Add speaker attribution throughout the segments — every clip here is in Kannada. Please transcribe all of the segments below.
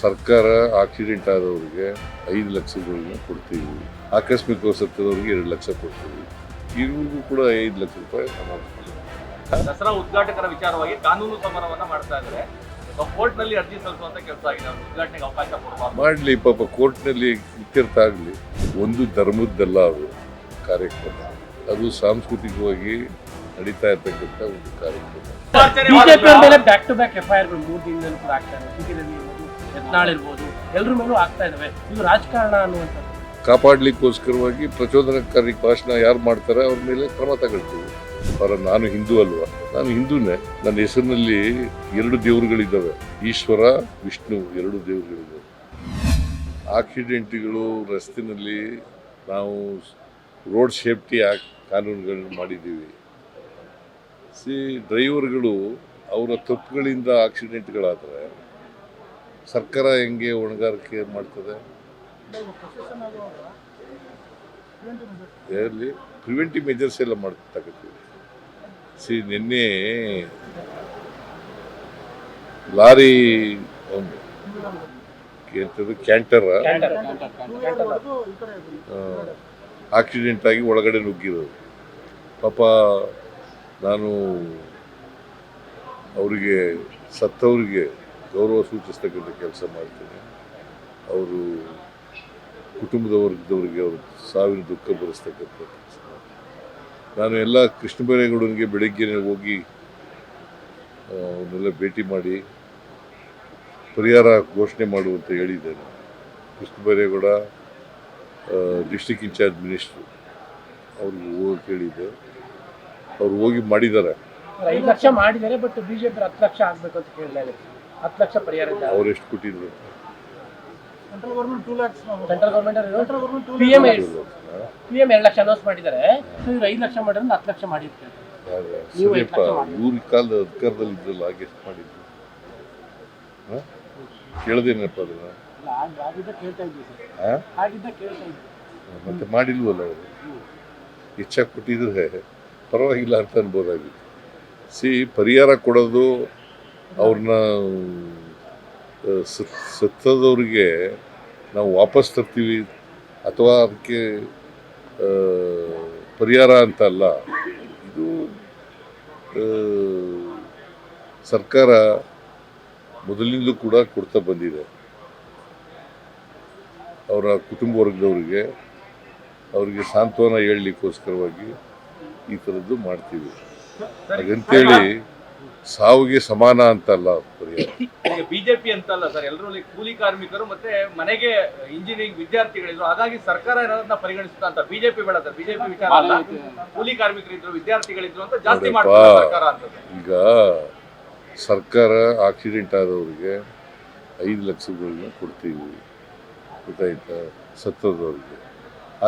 Speaker 1: ಸರ್ಕಾರ ಆಕ್ಸಿಡೆಂಟ್ ಆದವರಿಗೆ ಐದು ಲಕ್ಷಗಳನ್ನ ಕೊಡ್ತೀವಿ. ಆಕಸ್ಮಿಕ ಸತ್ತದವ್ರಿಗೆ ಎರಡು ಲಕ್ಷ ಕೊಡ್ತೀವಿ. ಇವ್ರಿಗೂ ಕೂಡ ಐದು ಲಕ್ಷ ರೂಪಾಯಿ ಅಮೌಂಟ್
Speaker 2: ದಸರಾ ಉದ್ಘಾಟಕರ ವಿಚಾರವಾಗಿ ಕಾನೂನು ಸಮರವನ್ನ ಮಾಡ್ತಾ ಇದ್ದಾರೆ ಕೋರ್ಟ್ನಲ್ಲಿ ಅರ್ಜಿ ಸಲ್ಲಿಸುವಂತ ಕೆಲಸ ಆಗಿದೆ. ಉದ್ಘಾಟನೆಗೆ ಅವಕಾಶ
Speaker 1: ಮಾಡಲಿ ಪಾಪ ಕೋರ್ಟ್ನಲ್ಲಿ ಇತ್ಯರ್ಥ ಆಗಲಿ. ಒಂದು ಧರ್ಮದ್ದಲ್ಲ ಅದು ಕಾರ್ಯಕ್ರಮ. ಅದು ಸಾಂಸ್ಕೃತಿಕವಾಗಿ ನಡೀತಾ ಇರ್ತಕ್ಕಂಥ ಒಂದು ಕಾರ್ಯಕ್ರಮ.
Speaker 3: ಯತ್ನಾಳ್ ಇರ್ಬೋದು. ಎಲ್ಲರ ಮೇಲೂ ಆಗ್ತಾ ಇದಾವೆ. ಇದು ರಾಜಕಾರಣ ಅನ್ನುವಂಥದ್ದು.
Speaker 1: ಕಾಪಾಡ್ಲಿಕ್ಕೋಸ್ಕರವಾಗಿ ಪ್ರಚೋದನಕಾರಿ ಭಾಷಣ ಯಾರು ಮಾಡ್ತಾರೆ ಅವ್ರ ಮೇಲೆ ಕ್ರಮ ತಗೊಳ್ತೀವಿ. ಅವರ ನಾನು ಹಿಂದೂ ಅಲ್ವಾ? ನಾನು ಹಿಂದೂನೇ. ನನ್ನ ಹೆಸರಿನಲ್ಲಿ ಎರಡು ದೇವರುಗಳಿದ್ದಾವೆ. ಈಶ್ವರ, ವಿಷ್ಣು ಎರಡು ದೇವರುಗಳಿದ್ದಾವೆ. ಆಕ್ಸಿಡೆಂಟ್ಗಳು ರಸ್ತೆನಲ್ಲಿ ನಾವು ರೋಡ್ ಸೇಫ್ಟಿ ಆಕ್ಟ್ ಕಾನೂನುಗಳನ್ನು ಮಾಡಿದ್ದೀವಿ. ಸಿ, ಡ್ರೈವರ್ಗಳು ಅವರ ತಪ್ಪುಗಳಿಂದ ಆಕ್ಸಿಡೆಂಟ್ಗಳಾದರೆ ಸರ್ಕಾರ ಹೆಂಗೆ ಹೊಣೆಗಾರಿಕೆ ಮಾಡ್ತದೆ? ಎಲ್ಲಿ? ಪ್ರಿವೆಂಟಿವ್ ಮೆಜರ್ಸ್ ಎಲ್ಲ ಮಾಡ್ತಕ್ಕಂಥದ್ದು. ಸಿ, ನಿನ್ನೆ ಲಾರಿ ಒಂದು ಎಂಥದ್ದು ಕ್ಯಾಂಟರ್ ಆಕ್ಸಿಡೆಂಟ್ ಆಗಿ ಒಳಗಡೆ ನುಗ್ಗಿರೋದು. ಪಾಪ ನಾನು ಅವರಿಗೆ ಸತ್ತವರಿಗೆ ಗೌರವ ಸೂಚಿಸ್ತಕ್ಕಂಥ ಕೆಲಸ ಮಾಡ್ತೇನೆ. ಅವರು ಕುಟುಂಬದ ವರ್ಗದವರಿಗೆ ಅವರು ಸಾವಿನ ದುಃಖ ಭರಿಸ್ತಕ್ಕಂಥ ನಾನು ಎಲ್ಲ ಕೃಷ್ಣ ಬೈರೇಗೌಡನಿಗೆ ಬೆಳಗ್ಗೆನೇ ಹೋಗಿ ಅವನ್ನೆಲ್ಲ ಭೇಟಿ ಮಾಡಿ ಪರಿಹಾರ ಘೋಷಣೆ ಮಾಡುವಂತ ಹೇಳಿದ್ದೇನೆ. ಕೃಷ್ಣಬೈರೇಗೌಡ ಡಿಸ್ಟಿಕ್ ಇನ್ಚಾರ್ಜ್ ಮಿನಿಸ್ಟ್ರು ಅವ್ರಿಗೆ ಹೋಗಿ ಕೇಳಿದ್ದೆ ಅವ್ರು ಹೋಗಿ ಮಾಡಿದ್ದಾರೆ.
Speaker 3: ಐದು ಲಕ್ಷ ಮಾಡಿದ್ದಾರೆ, ಬಟ್ ಬಿಜೆಪಿ ಹತ್ತು ಲಕ್ಷ ಆಗ್ಬೇಕು ಅಂತ ಕೇಳಿಲ್ಲ ಹತ್ತು ಲಕ್ಷ ಪರಿಹಾರ
Speaker 1: ಅವ್ರು ಎಷ್ಟು ಕೊಟ್ಟಿದ್ರು?
Speaker 3: Central government P M P M ಎರಡು ಲಕ್ಷ ಅನೌನ್ಸ್ ಮಾಡಿದ್ದಾರೆ. ಸೊ ಇವ್ರು ಐದು ಲಕ್ಷ ಮಾಡಿದ್ರೆ ಹತ್ತು ಲಕ್ಷ ಮಾಡಿರ್ತಾರೆ
Speaker 1: ಸರಿಯಪ್ಪ
Speaker 3: ಲಕ್ಷ ಮಾಡಿದ್ರಿ?
Speaker 1: ಇವ್ರ ಕಾಲದ ಅಧಿಕಾರದಲ್ಲಿ ಇದ್ರಲ್ಲ ಹಾಗೆ ಎಷ್ಟು ಮಾಡಿದ್ರು? ಕೇಳ್ದೇನಪ್ಪ ಅದನ್ನ ಮತ್ತೆ ಮಾಡಿಲ್ವಲ್ಲ ಅವರು? ಹೆಚ್ಚಾಗಿ ಕೊಟ್ಟಿದ್ರೆ ಪರವಾಗಿಲ್ಲ ಅಂತ ಅನ್ಬೋದಾಗಿತ್ತು ಸಿ ಪರಿಹಾರ ಕೊಡೋದು ಅವ್ರನ್ನ ಸತ್ತದವ್ರಿಗೆ ನಾವು ವಾಪಸ್ ತರ್ತೀವಿ ಅಥವಾ ಅದಕ್ಕೆ ಪರಿಹಾರ ಅಂತ ಅಲ್ಲ. ಇದು ಸರ್ಕಾರ ಮೊದಲಿಂದಲೂ ಕೂಡ ಕೊಡ್ತಾ ಬಂದಿದೆ. ಅವರ ಕುಟುಂಬ ವರ್ಗದವರಿಗೆ, ಅವರಿಗೆ ಸಾಂತ್ವನ ಹೇಳಲಿಕ್ಕೋಸ್ಕರವಾಗಿ ಈ ಥರದ್ದು ಮಾಡ್ತೀವಿ. ಹಾಗಂತೇಳಿ ಸಾವಿಗೆ ಸಮಾನ ಅಂತಲ್ಲ
Speaker 2: ಬಿಜೆಪಿ ಅಂತಲ್ಲ ಸರ್ ಎಲ್ಲರೂ ಕೂಲಿ ಕಾರ್ಮಿಕರು ಮತ್ತೆ ಮನೆಗೆ ಇಂಜಿನಿಯರಿಂಗ್ ವಿದ್ಯಾರ್ಥಿಗಳಿದ್ರು. ಹಾಗಾಗಿ ಸರ್ಕಾರ ಏನಾದ್ರನ್ನ ಪರಿಗಣಿಸುತ್ತಾ ಅಂತ ಬಿಜೆಪಿ ಬೇಡ ಸರ್ ಬಿಜೆಪಿ ವಿಚಾರ ಅಲ್ಲ. ಕೂಲಿ ಕಾರ್ಮಿಕರಿದ್ರು ವಿದ್ಯಾರ್ಥಿಗಳಿದ್ರು ಅಂತ ಜಾಸ್ತಿ ಮಾಡ್ತಾರೆ ಸರ್ಕಾರ ಅಂತ
Speaker 1: ಈಗ ಸರ್ಕಾರ ಆಕ್ಸಿಡೆಂಟ್ ಆದವ್ರಿಗೆ ಐದು ಲಕ್ಷಗಳನ್ನ ಕೊಡ್ತೀವಿ. ಗೊತ್ತಾಯ್ತಾ? ಸತ್ತದವ್ರಿಗೆ.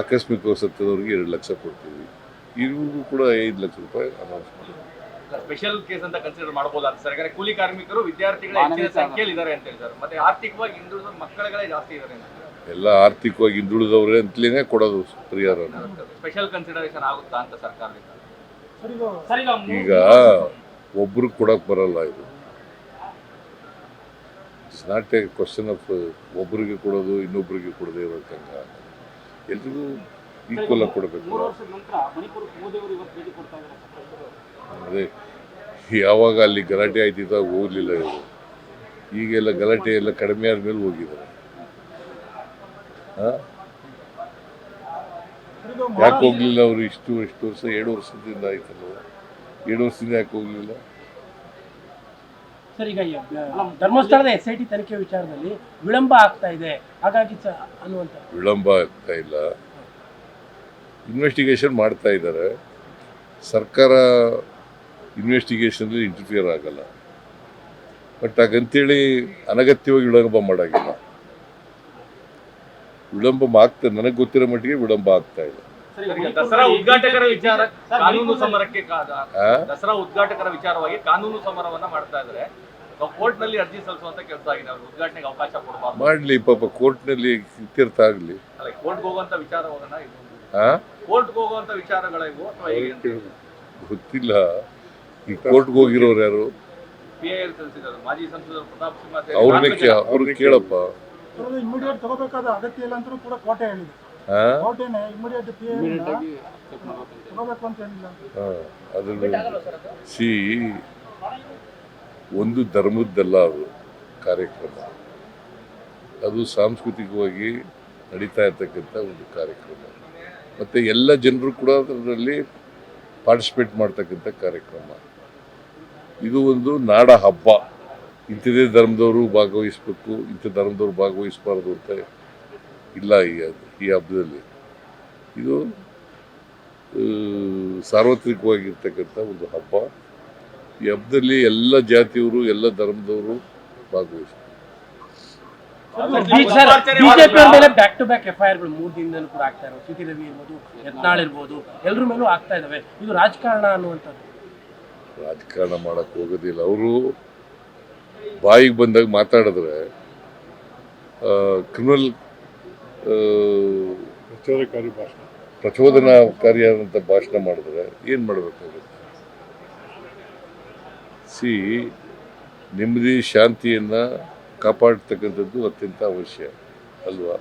Speaker 1: ಆಕಸ್ಮಿಕವಾಗಿ ಸತ್ತದವ್ರಿಗೆ ಎರಡು ಲಕ್ಷ ಕೊಡ್ತೀವಿ. ಇವ್ರಿಗೂ ಕೂಡ ಐದು ಲಕ್ಷ ರೂಪಾಯಿ ಅನೌನ್ಸ್ ಮಾಡಿದ್ದೀವಿ
Speaker 2: ಸ್ಪೆಷಲ್ ಕೇಸ್ ಅಂತ ಕನ್ಸಿಡರ್ ಮಾಡಬಹುದಾ ಸರ್ ಯಾಕಂದ್ರೆ ಕೂಲಿ ಕಾರ್ಮಿಕರು ವಿದ್ಯಾರ್ಥಿಗಳ ಹೆಚ್ಚಿನ ಸಂಖ್ಯೆಯಲ್ಲಿ ಇದ್ದಾರೆ ಅಂತ ಹೇಳಿ ಸರ್ ಮತ್ತೆ ಆರ್ಥಿಕವಾಗಿ ಹಿಂದುಳಿದ ಮಕ್ಕಳುಗಳೇ ಜಾಸ್ತಿ ಇದ್ದಾರೆ
Speaker 1: ಎಲ್ಲ ಆರ್ಥಿಕವಾಗಿ ಹಿಂದುಳಿದವ್ರೆ ಅಂತಲೇ ಕೊಡೋದು ಪರಿಹಾರ.
Speaker 2: ಸ್ಪೆಷಲ್ ಕನ್ಸಿಡರೇಷನ್ ಆಗುತ್ತಾ ಅಂತ ಸರ್ಕಾರದಿಂದ? ಈಗ
Speaker 1: ಒಬ್ರು ಕೊಡಕ್ ಬರಲ್ಲ ಇದು. It's not a question of ಒಬ್ರಿಗೆ ಕೊಡೋದು ಇನ್ನೊಬ್ರಿಗೆ ಕೊಡದೆ ಇರೋಕ್ಕಂಗ ಎಲ್ರಿಗೂ ಈಕ್ವಲ್ ಆಗಿ ಕೊಡಬೇಕು. ಅದೇ ಯಾವಾಗ ಅಲ್ಲಿ ಗಲಾಟೆ ಆಯ್ತಿದ್ದ ಹೋಗಲಿಲ್ಲ ಇವರು. ಈಗೆಲ್ಲ ಗಲಾಟೆ ಎಲ್ಲ ಕಡಿಮೆ ಆದ್ಮೇಲೆ ಹೋಗಿದ್ದಾರೆ. ಯಾಕೆ ಹೋಗ್ಲಿಲ್ಲ ಅವರು ಇಷ್ಟು ಎಷ್ಟು ವರ್ಷ? ಎರಡು ವರ್ಷದಿಂದ ಆಯ್ತಲ್ಲ ಎರಡು ವರ್ಷದಿಂದ ಯಾಕೆ ಹೋಗ್ಲಿಲ್ಲ?
Speaker 3: ಸರ್ ಈಗ ಧರ್ಮಸ್ಥಳದ ಎಸ್ ಐ ಟಿ ತನಿಖೆ ವಿಚಾರದಲ್ಲಿ ವಿಳಂಬ ಆಗ್ತಾ ಇದೆ. ಹಾಗಾಗಿ ಅನ್ನುವಂಥ
Speaker 1: ವಿಳಂಬ ಆಗ್ತಾ ಇಲ್ಲ. ಇನ್ವೆಸ್ಟಿಗೇಷನ್ ಮಾಡ್ತಾ ಇದ್ದಾರೆ. ಸರ್ಕಾರ ಇನ್ವೆಸ್ಟಿಗೇಷನಲ್ಲಿ ಇಂಟರ್ಫಿಯರ್ ಆಗಲ್ಲ. ಬಟ್ ಹಾಗಂತೇಳಿ ಅನಗತ್ಯವಾಗಿ ವಿಳಂಬ ಮಾಡೋಂಗಿಲ್ಲ. ವಿಳಂಬ ಆಗ್ತಾ ನನಗೆ ಗೊತ್ತಿರೋ ಮಟ್ಟಿಗೆ ವಿಳಂಬ ಆಗ್ತಾ
Speaker 2: ಪಾಪ ದಸರಾ ಉದ್ಘಾಟಕರ ವಿಚಾರ ಕಾನೂನು ಸಮರಕ್ಕೆ ದಸರಾ ಉದ್ಘಾಟಕರ ವಿಚಾರವಾಗಿ ಕಾನೂನು ಸಮರವನ್ನ ಮಾಡ್ತಾ ಇದ್ದಾರೆ ಕೋರ್ಟ್ನಲ್ಲಿ ಅರ್ಜಿ ಸಲ್ಲಿಸುವಂತ ಕೆಲಸ ಆಗಿದೆ. ಅವರು ಉದ್ಘಾಟನೆಗೆ ಅವಕಾಶ ಕೊಡಬಾರ್ದು.
Speaker 1: ಮಾಡಲಿ ಪಾಪ ಕೋರ್ಟ್ನಲ್ಲಿ ಇತ್ಯರ್ಥ ಆಗಲಿ.
Speaker 2: ಅಲ್ಲ ಕೋರ್ಟ್ ಹೋಗುವಂತ ವಿಚಾರ ಹೋಗೋಣ ಇದು
Speaker 1: ಆ?
Speaker 2: ಕೋರ್ಟ್ ಹೋಗುವಂತ ವಿಚಾರಗಳ ಇವು
Speaker 1: ಗೊತ್ತಿಲ್ಲ. ಈ ಕೋರ್ಟ್ಗೆ ಹೋಗಿರೋರು ಯಾರು ಅವ್ರನ್ನ ಕೇ ಅವ್ರನ್ನ ಕೇಳಪ್ಪ.
Speaker 4: ಇಮಿಡಿಯೇಟ್ ತಗೋಬೇಕಾದ ಅಗತ್ಯ ಇಲ್ಲ ಅಂತಲೂ ಕೂಡ ಕೋಟೆ ಹೇಳಿದೆ. ಕೋಟೆನೆ ಇಮಿಡಿಯೇಟ್ ಪಿ ತಗೋಬೇಕು ಅಂತ ಏನಿಲ್ಲ
Speaker 1: ಹಾ, ಅದನ್ನು ಸಿ ಒಂದು ಧರ್ಮದ್ದಲ್ಲ ಅದು ಕಾರ್ಯಕ್ರಮ. ಅದು ಸಾಂಸ್ಕೃತಿಕವಾಗಿ ನಡೀತಾ ಇರ್ತಕ್ಕಂಥ ಒಂದು ಕಾರ್ಯಕ್ರಮ. ಮತ್ತು ಎಲ್ಲ ಜನರು ಕೂಡ ಅದರಲ್ಲಿ ಪಾರ್ಟಿಸಿಪೇಟ್ ಮಾಡ್ತಕ್ಕಂಥ ಕಾರ್ಯಕ್ರಮ. ಇದು ಒಂದು ನಾಡ ಹಬ್ಬ. ಇಂಥದೇ ಧರ್ಮದವರು ಭಾಗವಹಿಸ್ಬೇಕು, ಇಂಥ ಧರ್ಮದವರು ಭಾಗವಹಿಸಬಾರ್ದು ಅಂತ ಇಲ್ಲ ಈ ಈ ಹಬ್ಬದಲ್ಲಿ. ಇದು ಸಾರ್ವತ್ರಿಕವಾಗಿರ್ತಕ್ಕಂಥ ಒಂದು ಹಬ್ಬ. ಈ ಹಬ್ಬದಲ್ಲಿ ಎಲ್ಲ ಜಾತಿಯವರು, ಎಲ್ಲ ಧರ್ಮದವರು ಭಾಗವಹಿಸ್ತಾರೆ
Speaker 3: ಬಿಜೆಪಿ ಆಗ್ತಾ ಎಲ್ಲರ ಮೇಲೂ ಆಗ್ತಾ ಇದಾವೆ. ಇದು ರಾಜಕಾರಣ ಅನ್ನುವಂಥದ್ದು.
Speaker 1: ರಾಜಕಾರಣ ಮಾಡಕ್ ಹೋಗೋದಿಲ್ಲ. ಅವರು ಬಾಯಿಗೆ ಬಂದಾಗ ಮಾತಾಡಿದ್ರೆ ಕ್ರಿಮಿನಲ್
Speaker 4: ಪ್ರಚೋದಕಾರಿ ಭಾಷಣ.
Speaker 1: ಪ್ರಚೋದನಾಕಾರಿಯಾದಂಥ ಭಾಷಣ ಮಾಡಿದ್ರೆ ಏನು ಮಾಡಬೇಕಾಗುತ್ತೆ? ಸಿ ನೆಮ್ಮದಿ ಶಾಂತಿಯನ್ನು ಕಾಪಾಡ್ತಕ್ಕಂಥದ್ದು ಅತ್ಯಂತ ಅವಶ್ಯ ಅಲ್ವಾ?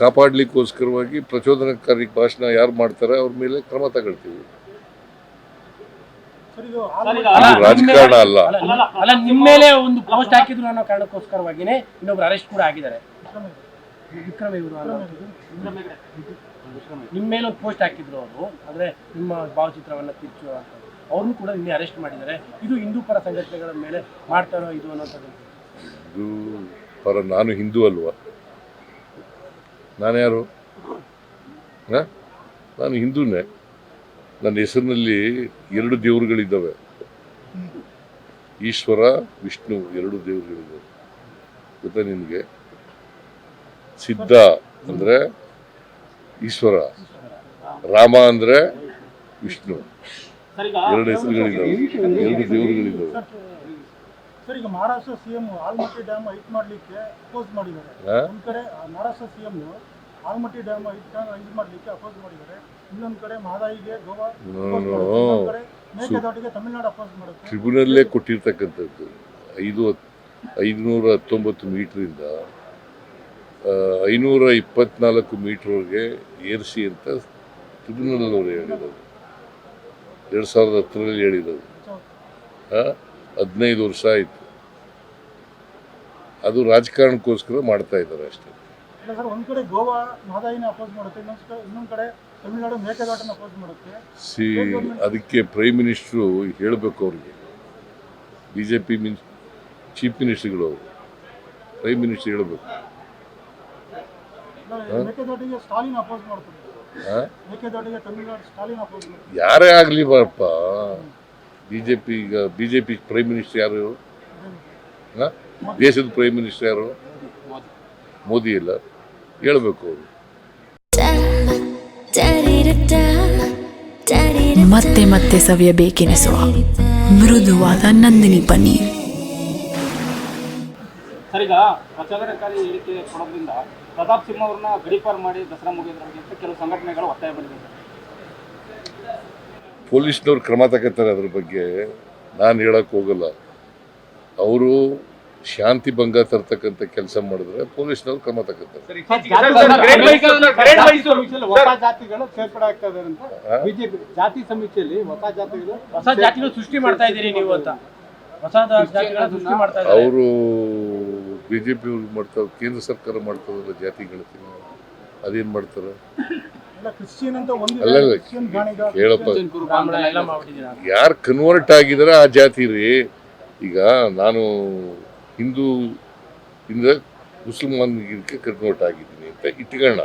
Speaker 1: ಕಾಪಾಡಲಿಕ್ಕೋಸ್ಕರವಾಗಿ ಪ್ರಚೋದನಕಾರಿ ಭಾಷಣ ಯಾರು ಮಾಡ್ತಾರೆ? ಅವ್ರ ಮೇಲೆ ಕ್ರಮ ತಗೊಳ್ತೀವಿ. ರಾಜಕಾರಣ ಅಲ್ಲ.
Speaker 3: ಅಲ್ಲ ನಿಮ್ಮ- ಮೇಲೆ ಒಂದು ಪೋಸ್ಟ್ ಹಾಕಿದ್ರು ಅನ್ನೋ ಕಾರಣಕ್ಕೋಸ್ಕರವಾಗಿನೇ ಇನ್ನೊಬ್ರು ಅರೆಸ್ಟ್ ಕೂಡ ಆಗಿದ್ದಾರೆ. ವಿಕ್ರಮ್ ಇವರು. ನಿಮ್ಮ ಮೇಲೆ ಒಂದು ಪೋಸ್ಟ್ ಹಾಕಿದ್ರು ಅವರು ಅಂದ್ರೆ ನಿಮ್ಮ ಭಾವಚಿತ್ರವನ್ನ ತಿರ್ಚು ಅಂತ. ಅವ್ರನ್ನೂ ಕೂಡ ನಿನ್ನೆ ಅರೆಸ್ಟ್ ಮಾಡಿದ್ದಾರೆ. ಇದು ಹಿಂದೂ ಪರ ಸಂಘಟನೆಗಳ ಮೇಲೆ ಮಾಡ್ತಾರೋ ಇದು ಅನ್ನೋಂಥದ್ದು.
Speaker 1: ಇದು ಪರ ನಾನು ಹಿಂದೂ ಅಲ್ವಾ? ನಾನು ಯಾರು? ನಾನು ಹಿಂದೂನೇ. ನನ್ನ ಹೆಸರಿನಲ್ಲಿ ಎರಡು ದೇವರುಗಳಿದ್ದಾವೆ. ಈಶ್ವರ ವಿಷ್ಣು ಎರಡು ದೇವರುಗಳಿದ್ದಾವೆ. ಗೊತ್ತಾ ನಿಮಗೆ? ಸಿದ್ಧ ಅಂದರೆ ಈಶ್ವರ ರಾಮ ಅಂದರೆ ವಿಷ್ಣು. ಎರಡು ಹೆಸರುಗಳಿದ್ದಾವೆ. ಎರಡು ದೇವರುಗಳಿದ್ದಾವೆ.
Speaker 4: ಸರ್ ಈಗ Maharashtra CM Almatti dam height ಮಾಡಲಿಕ್ಕೆ ಅಪೋಸ್ ಮಾಡಿದ್ದಾರೆ? ಒಂದ್ ಕಡೆ ಮಹಾರಾಷ್ಟ್ರ ಸಿಎಂ ಆಲ್ಮಟ್ಟಿ ಡ್ಯಾಮ್ ಇದು ಮಾಡ್ಲಿಕ್ಕೆ ಅಪೋಸ್ ಮಾಡಿದ್ದಾರೆ. ಇನ್ನೊಂದು ಕಡೆ ಮಹದಾಯಿಗೆ ಗೋವಾ. ಕಡೆ ಮೇಕೆದಾಟಿಗೆ ತಮಿಳ್ನಾಡು ಅಪೋಸ್ ಮಾಡುತ್ತೆ.
Speaker 1: ಟ್ರಿಬ್ಯುನಲ್ಲೇ ಕೊಟ್ಟಿರ್ತಕ್ಕಂಥದ್ದು. ಐದು ಐದುನೂರ ಹತ್ತೊಂಬತ್ತು ಮೀಟ್ರಿಂದ ಐನೂರ ಇಪ್ಪತ್ನಾಲ್ಕು ಮೀಟ್ರ್ವರೆಗೆ ಏರಿಸಿ ಅಂತ ಟ್ರಿಬ್ಯುನಲ್ ಅವರು ಹೇಳಿರೋದು. ಎರಡು ಸಾವಿರದ ಹತ್ತರಲ್ಲಿ ಹೇಳಿರೋದು. ಹದಿನೈದು ವರ್ಷ ಆಯಿತು. ಅದು ರಾಜಕಾರಣಕ್ಕೋಸ್ಕರ ಮಾಡ್ತಾ ಇದ್ದಾರೆ ಅಷ್ಟೇ.
Speaker 4: ಇಲ್ಲ ಸರ್ ಒಂದ್ ಕಡೆ ಗೋವಾ ಮಹದಾಯಿನ ಅಪೋಸ್ ಮಾಡುತ್ತೆ ಇನ್ನೊಂದು ಕಡೆ ಇನ್ನೊಂದು ಕಡೆ ತಮಿಳ್ನಾಡು ಮೇಕೆದಾಟನ್ನ ಅಪೋಸ್ ಮಾಡುತ್ತೆ.
Speaker 1: ಸಿ ಅದಕ್ಕೆ ಪ್ರೈಮ್ ಮಿನಿಸ್ಟ್ರು ಹೇಳಬೇಕು ಅವ್ರಿಗೆ. ಬಿ ಜೆ ಪಿ ಮಿನ್ ಚೀಫ್ ಮಿನಿಸ್ಟ್ರುಗಳು ಅವರು. ಪ್ರೈಮ್ ಮಿನಿಸ್ಟರ್ ಹೇಳಬೇಕು.
Speaker 4: ಮೇಕೆದಾಟಿಗೆ ಸ್ಟಾಲಿನ್ ಅಪೋಸ್ ಮಾಡ್ತಾರೆ. ಮೇಕೆದಾಟಿಗೆ ತಮಿಳ್ನಾಡು ಸ್ಟಾಲಿನ್ ಅಪೋಸ್ ಮಾಡ್ತಾರೆ.
Speaker 1: ಯಾರೇ ಆಗಲಿ ಬಾರಪ್ಪ. ಬಿ ಜೆ ಪಿ ಈಗ B J P prime minister ಯಾರು? ಹಾಂ? ದೇಶದ ಪ್ರೈಮ್ ಮಿನಿಸ್ಟರ್ ಯಾರು? ಮೋದಿ. ಇಲ್ಲ ಹೇಳಬೇಕು.
Speaker 5: ಮತ್ತೆ ಮತ್ತೆ ಸವಿಯಬೇಕೆನಿಸುವ ಮೃದುವಾದ ನಂದಿನಿ ಪನ್ನೀರ್.
Speaker 6: ಸರಿಗ ಪ್ರಚೋದನಕಾರಿ ಹೇಳಿಕೆ ಕೊಡೋದ್ರಿಂದ ಪ್ರತಾಪ್ ಸಿಂಹ ಅವ್ರನ್ನ ಗಡಿಪಾರು ಮಾಡಿ ದಸರಾ ಮುಗಿಯೋದ್ರಿಗೆ ಅಂತ ಕೆಲವು ಸಂಘಟನೆಗಳು ಒತ್ತಾಯ ಮಾಡಿದೆ
Speaker 1: ಪೊಲೀಸ್ನವ್ರು ಕ್ರಮ ತಗೋತಾರೆ ಅದ್ರ ಬಗ್ಗೆ ನಾನು ಹೇಳಕ್ಕೆ ಹೋಗಲ್ಲ. ಅವರು ಶಾಂತಿ ಭಂಗ ತರ್ತಕ್ಕಂಥ ಕೆಲಸ ಮಾಡಿದ್ರೆ ಪೊಲೀಸ್ನವ್ರು ಕ್ರಮ ತಗೋತಾರೆ.
Speaker 7: ಬಿಜೆಪಿ ಜಾತಿ ಸಮೀಕ್ಷೆಯಲ್ಲಿ ಹೊಸ ಜಾತಿಗಳು
Speaker 3: ಸೃಷ್ಟಿ ಮಾಡ್ತಾ ಇದ್ದೀರಿ ನೀವು ಅಂತ.
Speaker 1: ಅವರು ಬಿ ಜೆ ಪಿ ಅವ್ರು ಮಾಡ್ತಾರೆ ಕೇಂದ್ರ ಸರ್ಕಾರ ಮಾಡ್ತಾರಲ್ಲ ಜಾತಿ ಗಣತಿ ಅದೇನ್ ಮಾಡ್ತಾರ? ಅಲ್ಲ, ಹೇಳಪ್ಪ ಯಾರು ಕನ್ವರ್ಟ್ ಆಗಿದ್ರೆ ಆ ಜಾತಿ ರೀ. ಈಗ ನಾನು ಹಿಂದೂ ಇಂದ ಮುಸಲ್ಮಾನ್ಗೆ ಕನ್ವರ್ಟ್ ಆಗಿದ್ದೀನಿ ಅಂತ ಇಟ್ಕೊಳ್ಳೋಣ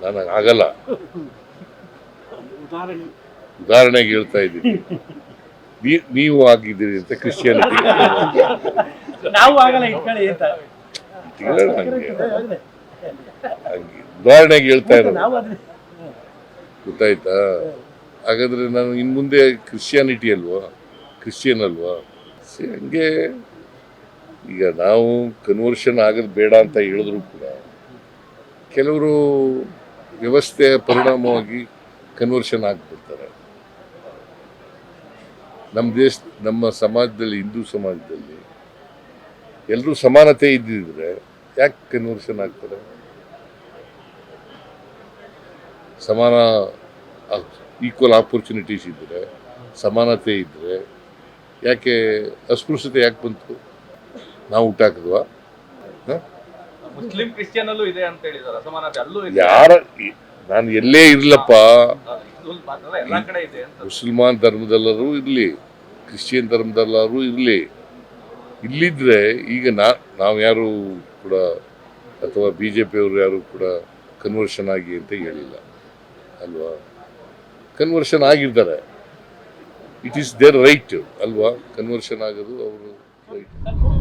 Speaker 1: ನಾನು ಆಗಲ್ಲ. ಉದಾಹರಣೆಗೆ ಹೇಳ್ತಾ ಇದ್ದೀನಿ. ನೀವು ಆಗಿದ್ದೀರಿ ಅಂತ ಕ್ರಿಶ್ಚಿಯಾನಿಟಿ
Speaker 3: ಇಟ್ಕೊಳ್ಳಿ
Speaker 1: ಹಂಗೆ. ಉದಾಹರಣೆಗೆ ಹೇಳ್ತಾ ಇರೋದು.
Speaker 3: ಅದನ್ನ
Speaker 1: ಗೊತ್ತಾಯ್ತಾ? ಹಾಗಾದ್ರೆ ನಾನು ಇನ್ನು ಮುಂದೆ ಕ್ರಿಶ್ಚಿಯಾನಿಟಿ ಅಲ್ವಾ? ಕ್ರಿಶ್ಚಿಯನ್ ಅಲ್ವಾ? ಹಂಗೆ ಈಗ ನಾವು ಕನ್ವರ್ಷನ್ ಆಗೋದು ಬೇಡ ಅಂತ ಹೇಳಿದ್ರು ಕೂಡ, ಕೆಲವರು ವ್ಯವಸ್ಥೆಯ ಪರಿಣಾಮವಾಗಿ ಕನ್ವರ್ಷನ್ ಆಗಿಬಿಡ್ತಾರೆ. ನಮ್ಮ ದೇಶ, ನಮ್ಮ ಸಮಾಜದಲ್ಲಿ, ಹಿಂದೂ ಸಮಾಜದಲ್ಲಿ ಎಲ್ಲರೂ ಸಮಾನತೆ ಇದ್ದಿದ್ರೆ ಯಾಕೆ ಕನ್ವರ್ಷನ್ ಆಗ್ತಾರೆ? ಸಮಾನ ಈಕ್ವಲ್ ಆಪರ್ಚುನಿಟೀಸ್ ಇದ್ದರೆ ಸಮಾನತೆ ಇದ್ದರೆ ಯಾಕೆ ಅಸ್ಪೃಶ್ಯತೆ ಯಾಕೆ ಬಂತು? ನಾವು ಹುಟ್ಟಾಕಿದ್ವಾ
Speaker 2: ಮುಸ್ಲಿಂ ಕ್ರಿಶ್ಚಿಯನ್ ಅಲ್ಲೂ ಇದೆ ಅಂತ ಹೇಳಿದಾರೆ ಅಸಮಾನತೆ ಅಲ್ಲೂ ಇದೆ.
Speaker 1: ಯಾರ ನಾನು ಎಲ್ಲೇ ಇರ್ಲಪ್ಪ.
Speaker 2: ಹಿಂದೂ ಮಾತ್ರ ಎಲ್ಲಾ ಕಡೆ ಇದೆ ಅಂತ.
Speaker 1: ಮುಸಲ್ಮಾನ್ ಧರ್ಮದಲ್ಲರೂ ಇರಲಿ ಕ್ರಿಶ್ಚಿಯನ್ ಧರ್ಮದಲ್ಲರೂ ಇರಲಿ. ಇಲ್ಲಿದ್ರೆ ಈಗ ನಾ ನಾವು ಯಾರು ಕೂಡ ಅಥವಾ ಬಿ ಜೆ ಪಿಯವರು ಯಾರು ಕೂಡ ಕನ್ವರ್ಷನ್ ಆಗಿ ಅಂತ ಹೇಳಿಲ್ಲ. ಅಲ್ವಾ? ಕನ್ವರ್ಷನ್ ಆಗಿರ್ತಾರೆ. ಇಟ್ ಈಸ್ ದೇರ್ ರೈಟ್ ಅಲ್ವಾ? ಕನ್ವರ್ಷನ್ ಆಗೋದು ಅವರು ರೈಟ್